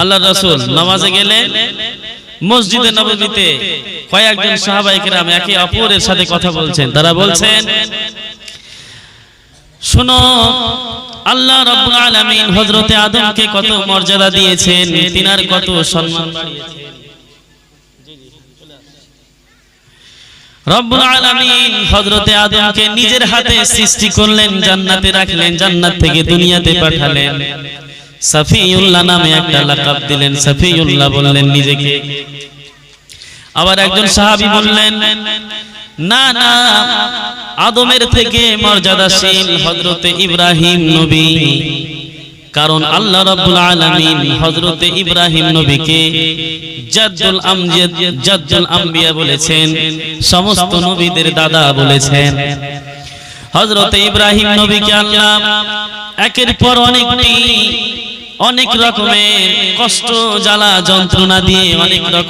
আল্লাহ রাসূল নামাজে গেলে মসজিদে নববীতে কয়েকজন কেরাম একে অপরের সাথে কথা বলছেন। তারা বলছেন, শোনো, আল্লাহ রাব্বুল আলামিন হযরতে আদমকে কত মর্যাদা দিয়েছেন, তিনার কত সম্মান রব্বুল আলামিন হযরতে আদমকে নিজের হাতে সৃষ্টি করলেন, জান্নাতে রাখলেন, জান্নাত থেকে দুনিয়াতে পাঠালেন। সাফিউল্লাহ নামে একটা লাকাব দিলেন। সাফিউল্লাহ বললেন, নিজেকে। আবার একজন সাহাবী বললেন, না না, আদমের থেকে মর্যাদাশীল হযরতে ইব্রাহিম নবী। কারণ আল্লাহ রাব্বুল আলামিন হযরতে ইব্রাহিম নবীকে জাদ্দুল আমজাদ, জাদ্দুল আম্বিয়া বলেছেন, সমস্ত নবীদের দাদা বলেছেন। হযরতে ইব্রাহিম নবীকে আল্লাহ একের পর অনেকটি অনেক রকমের কষ্ট জ্বালা যন্ত্রণা দিয়ে অনেক রকম